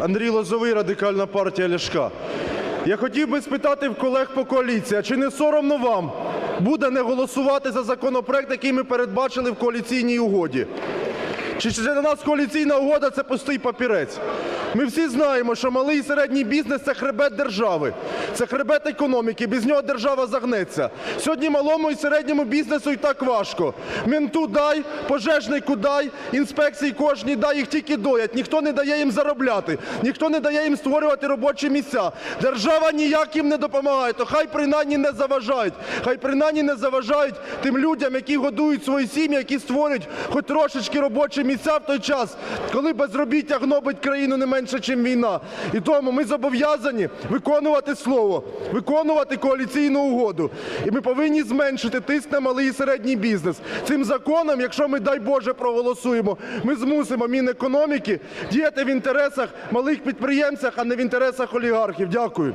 Андрій Лозовий, Радикальна партія Ляшка. Я хотів би спитати в колег по коаліції, а чи не соромно вам буде не голосувати за законопроект, який ми передбачили в коаліційній угоді? Чи для нас коаліційна угода це пустий папірець? Ми всі знаємо, що малий і середній бізнес це хребет держави, це хребет економіки. Без нього держава загнеться. Сьогодні малому і середньому бізнесу і так важко. Менту дай, пожежнику дай, інспекції кожній дай, їх тільки доять. Ніхто не дає їм заробляти, ніхто не дає їм створювати робочі місця. Держава ніяк їм не допомагає, то хай принаймні не заважають. Хай принаймні не заважають тим людям, які годують свої сім'ї, які створюють хоч трошечки робочі місця в той час, коли безробіття гнобить країну не менше, ніж війна. І тому ми зобов'язані виконувати слово, виконувати коаліційну угоду. І ми повинні зменшити тиск на малий і середній бізнес. Цим законом, якщо ми, дай Боже, проголосуємо, ми змусимо Мінекономіки діяти в інтересах малих підприємців, а не в інтересах олігархів. Дякую.